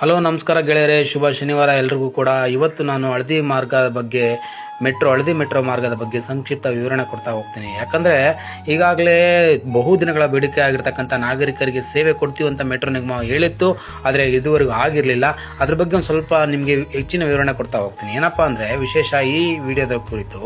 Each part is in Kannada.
ಹಲೋ ನಮಸ್ಕಾರ ಗೆಳೆಯರೆ. ಶುಭ ಶನಿವಾರ ಎಲ್ರಿಗೂ ಕೂಡ. ಇವತ್ತು ನಾನು ಹಳದಿ ಮಾರ್ಗದ ಬಗ್ಗೆ ಮೆಟ್ರೋ, ಹಳದಿ ಮೆಟ್ರೋ ಮಾರ್ಗದ ಬಗ್ಗೆ ಸಂಕ್ಷಿಪ್ತ ವಿವರಣೆ ಕೊಡ್ತಾ ಹೋಗ್ತೀನಿ. ಯಾಕಂದ್ರೆ ಈಗಾಗಲೇ ಬಹು ದಿನಗಳ ಬೇಡಿಕೆ ಆಗಿರ್ತಕ್ಕಂಥ ನಾಗರಿಕರಿಗೆ ಸೇವೆ ಕೊಡ್ತೀವಿ ಅಂತ ಮೆಟ್ರೋ ನಿಗಮ ಹೇಳಿತ್ತು. ಆದರೆ ಇದುವರೆಗೂ ಆಗಿರಲಿಲ್ಲ. ಅದ್ರ ಬಗ್ಗೆ ಒಂದು ಸ್ವಲ್ಪ ನಿಮಗೆ ಹೆಚ್ಚಿನ ವಿವರಣೆ ಕೊಡ್ತಾ ಹೋಗ್ತೀನಿ. ಏನಪ್ಪಾ ಅಂದರೆ ವಿಶೇಷ ಈ ವಿಡಿಯೋದ ಕುರಿತು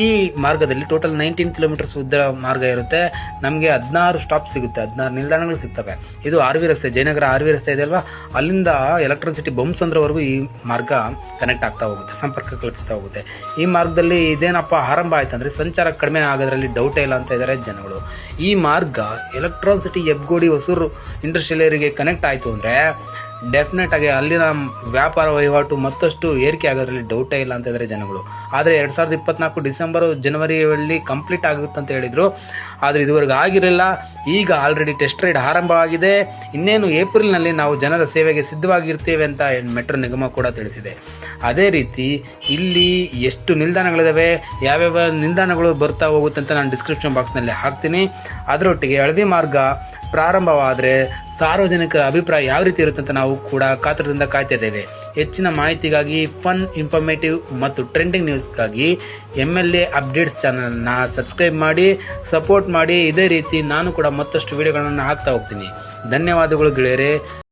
ಈ ಮಾರ್ಗದಲ್ಲಿ ಟೋಟಲ್ ನೈನ್ಟೀನ್ ಕಿಲೋಮೀಟರ್ಸ್ ಉದ್ದ ಮಾರ್ಗ ಇರುತ್ತೆ. ನಮಗೆ ಹದಿನಾರು ಸ್ಟಾಪ್ ಸಿಗುತ್ತೆ. ಹದಿನಾರು ನಿಲ್ದಾಣಗಳು ಸಿಗ್ತವೆ. ಇದು ಆರ್ ವಿ ರಸ್ತೆ, ಜಯನಗರ ಆರ್ ವಿ ರಸ್ತೆ ಇದೆ ಅಲ್ವಾ? ಅಲ್ಲಿಂದ ಎಲೆಕ್ಟ್ರಾನ್ಸಿಟಿ ಬೊಮ್ಸಂದ್ರವರೆಗೂ ಈ ಮಾರ್ಗ ಕನೆಕ್ಟ್ ಆಗ್ತಾ ಹೋಗುತ್ತೆ, ಸಂಪರ್ಕ ಕಲ್ಪಿಸ್ತಾ ಹೋಗುತ್ತೆ. ಈ ಮಾರ್ಗದಲ್ಲಿ ಇದೇನಪ್ಪ ಆರಂಭ ಆಯ್ತಂದ್ರೆ ಸಂಚಾರ ಕಡಿಮೆ ಆಗೋದ್ರಲ್ಲಿ ಡೌಟೇ ಇಲ್ಲ ಅಂತ ಇದ್ದಾರೆ ಜನಗಳು. ಈ ಮಾರ್ಗ Electronic City Hebbagodi Hosur industrial ಏರಿಯಾಗೆ connect ಆಯ್ತು ಅಂದ್ರೆ ಡೆಫಿನೆಟ್ ಆಗಿ ಅಲ್ಲಿನ ವ್ಯಾಪಾರ ವಹಿವಾಟು ಮತ್ತಷ್ಟು ಏರಿಕೆ ಆಗೋದ್ರಲ್ಲಿ ಡೌಟೇ ಇಲ್ಲ ಅಂತ ಜನಗಳು. ಆದರೆ ಎರಡು ಸಾವಿರದ ಇಪ್ಪತ್ನಾಲ್ಕು ಡಿಸೆಂಬರು ಜನವರಿಯಲ್ಲಿ ಕಂಪ್ಲೀಟ್ ಆಗುತ್ತೆ ಅಂತ ಹೇಳಿದರು. ಆದರೆ ಇದುವರೆಗೂ ಆಗಿರಲಿಲ್ಲ. ಈಗ ಆಲ್ರೆಡಿ ಟೆಸ್ಟ್ ರೈಡ್ ಆರಂಭವಾಗಿದೆ ಇನ್ನೇನು ಏಪ್ರಿಲ್ನಲ್ಲಿ ನಾವು ಜನರ ಸೇವೆಗೆ ಸಿದ್ಧವಾಗಿರ್ತೇವೆ ಅಂತ ಮೆಟ್ರೋ ನಿಗಮ ಕೂಡ ತಿಳಿಸಿದೆ. ಅದೇ ರೀತಿ ಇಲ್ಲಿ ಎಷ್ಟು ನಿಲ್ದಾಣಗಳಿದ್ದಾವೆ ಯಾವ್ಯಾವ ನಿಲ್ದಾಣಗಳು ಬರ್ತಾ ಹೋಗುತ್ತೆ ಅಂತ ನಾನು ಡಿಸ್ಕ್ರಿಪ್ಷನ್ ಬಾಕ್ಸ್ನಲ್ಲಿ ಹಾಕ್ತೀನಿ. ಅದರೊಟ್ಟಿಗೆ ಹಳದಿ ಮಾರ್ಗ ಪ್ರಾರಂಭವಾದರೆ ಸಾರ್ವಜನಿಕರ ಅಭಿಪ್ರಾಯ ಯಾವ ರೀತಿ ಇರುತ್ತೆ ಅಂತ ನಾವು ಕೂಡ ಕಾತರದಿಂದ ಕಾಯ್ತಾ ಇದ್ದೇವೆ. ಹೆಚ್ಚಿನ ಮಾಹಿತಿಗಾಗಿ ಫನ್ ಇನ್ಫಾರ್ಮೇಟಿವ್ ಮತ್ತು ಟ್ರೆಂಡಿಂಗ್ ನ್ಯೂಸ್ಗಾಗಿ ಎಂ ಎಲ್ ಎ ಅಪ್ಡೇಟ್ಸ್ ಚಾನಲ್ನ ಸಬ್ಸ್ಕ್ರೈಬ್ ಮಾಡಿ, ಸಪೋರ್ಟ್ ಮಾಡಿ. ಇದೇ ರೀತಿ ನಾನು ಕೂಡ ಮತ್ತಷ್ಟು ವಿಡಿಯೋಗಳನ್ನು ಹಾಕ್ತಾ ಹೋಗ್ತೀನಿ. ಧನ್ಯವಾದಗಳು ಗೆಳೆಯರೆ.